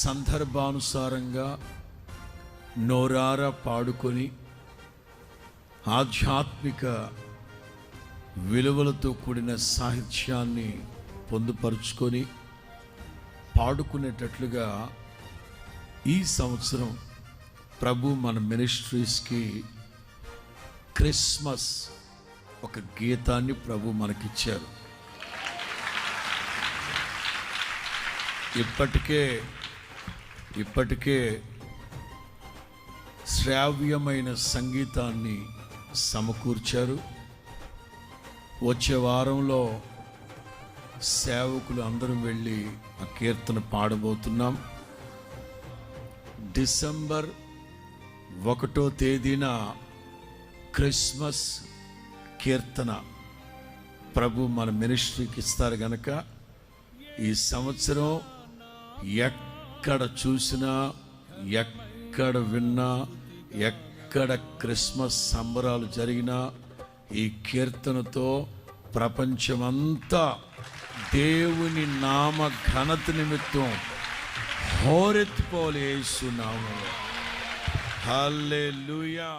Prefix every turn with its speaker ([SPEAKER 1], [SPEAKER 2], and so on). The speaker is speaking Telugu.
[SPEAKER 1] సందర్భానుసారంగా నోరార పాడుకొని ఆధ్యాత్మిక విలువలతో కూడిన సాహిత్యాన్ని పొందుపరుచుకొని పాడుకునేటట్లుగా ఈ సంవత్సరం ప్రభు మన మినిస్ట్రీస్కి క్రిస్మస్ ఒక గీతాన్ని ప్రభు మనకిచ్చారు. ఇప్పటికే ఇప్పటికే శ్రావ్యమైన సంగీతాన్ని సమకూర్చారు. వచ్చే వారంలో సేవకులు అందరం వెళ్ళి ఆ కీర్తన పాడబోతున్నాం. డిసెంబర్ ఒకటో తేదీన క్రిస్మస్ కీర్తన ప్రభు మన మినిస్ట్రీకి ఇస్తారు గనక. ఈ సంవత్సరం ఎక్కడ చూసినా ఎక్కడ విన్నా ఎక్కడ క్రిస్మస్ సంబరాలు జరిగినా ఈ కీర్తనతో ప్రపంచమంతా దేవుని నామ ఘనత నిమిత్తం హోరెత్తిపోలేస్తున్నాము హల్లెలూయా.